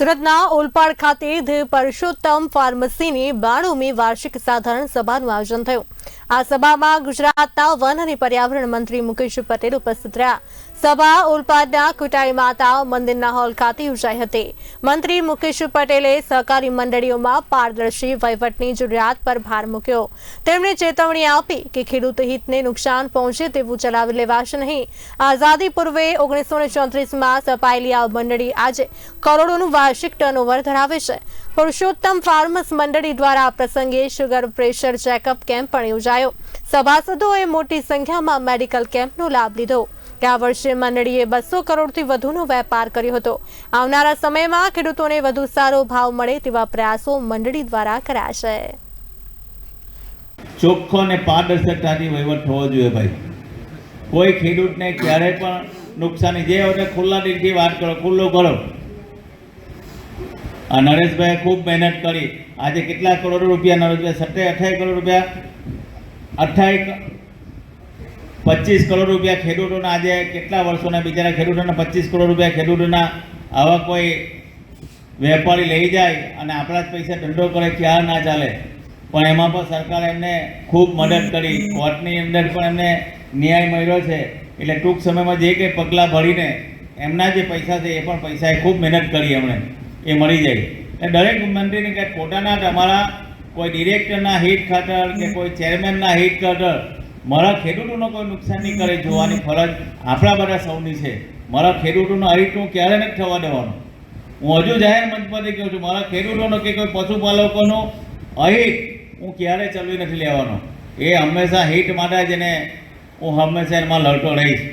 સુરતના ઓલપાડ ખાતે ધ પરસોત્તમ ફાર્મસીની બાણુમી વાર્ષિક સાધારણ સભાનું આયોજન થયું. આ સભામાં ગુજરાતના વન અને પર્યાવરણ મંત્રી મુકેશ પટેલ ઉપસ્થિત રહ્યા. સભા ઓલપાડના કુટાઈ માતા મંદિરના હોલ ખાતે યોજાઈ હતી. મંત્રી મુકેશ પટેલે સહકારી મંડળીઓમાં પારદર્શી વહીવટની જરૂરિયાત પર ભાર મૂક્યો. તેમણે ચેતવણી આપી કે ખેડૂત હિતને નુકસાન પહોંચે તેવું ચલાવી લેવાશે નહીં. આઝાદી પૂર્વે ઓગણીસો ને ચોત્રીસમાં સ્થપાયેલી આ મંડળી આજે કરોડોનું વાર્ષિક ટર્નઓવર ધરાવે છે. પુરુષોત્તમ ફાર્મસ મંડળી દ્વારા આ પ્રસંગે શુગર પ્રેશર ચેકઅપ કેમ્પ પણ યોજાયો. સભાસદોએ મોટી સંખ્યામાં મેડિકલ કેમ્પનો લાભ લીધો. ગયા વર્ષે મંડળીએ બસો કરોડથી વધુનો વેપાર કર્યો હતો. આવનારા સમયમાં ખેડૂતોને વધુ સારો ભાવ મળે તેવા પ્રયાસો મંડળી દ્વારા કરાશે. ચોખ્ખો અને પારદર્શકતાથી વહીવટ થવો જોઈએ ભાઈ. કોઈ ખેડૂતને ક્યારેય પણ નુકસાની, જે હોય ખુલ્લા દિલથી વાત કરો, ખુલ્લું કરો. આ નરેશભાઈએ ખૂબ મહેનત કરી. આજે કેટલા કરોડ રૂપિયા નરેશભાઈ સત્તર અઠાઈ કરોડ રૂપિયા અઠાઈ પચીસ કરોડ રૂપિયા ખેડૂતોના આજે કેટલા વર્ષોના બિચારા ખેડૂતોના પચીસ કરોડ રૂપિયા ખેડૂતોના આવા કોઈ વેપારી લઈ જાય અને આપણા જ પૈસા ધંધો કરે, ક્યાં ના ચાલે. પણ એમાં પણ સરકારે એમને ખૂબ મદદ કરી. કોર્ટની અંદર પણ એમને ન્યાય મળ્યો છે. એટલે ટૂંક સમયમાં જે કંઈ પગલાં ભરીને એમના જે પૈસા છે એ પણ પૈસાએ ખૂબ મહેનત કરી એમણે. એ મળી જાય. એટલે દરેક મંત્રીને કંઈક પોતાના તમારા કોઈ ડિરેક્ટરના હિટ ખાતર કે કોઈ ચેરમેનના હિટ ખાતર મારા ખેડૂતોનો કોઈ નુકસાન નહીં કરે જોવાની ફરજ આપણા બધા સૌની છે. મારા ખેડૂતોનો હિટ હું ક્યારે નથી થવા દેવાનો. હું હજુ જાહેર મંચ પરથી કહું છું મારા ખેડૂતોનો કે કોઈ પશુપાલકોનો અહિત હું ક્યારે ચલવી નથી લેવાનો. એ હંમેશા હિટ માટે જ એને હું હંમેશા એમાં લડતો રહીશ.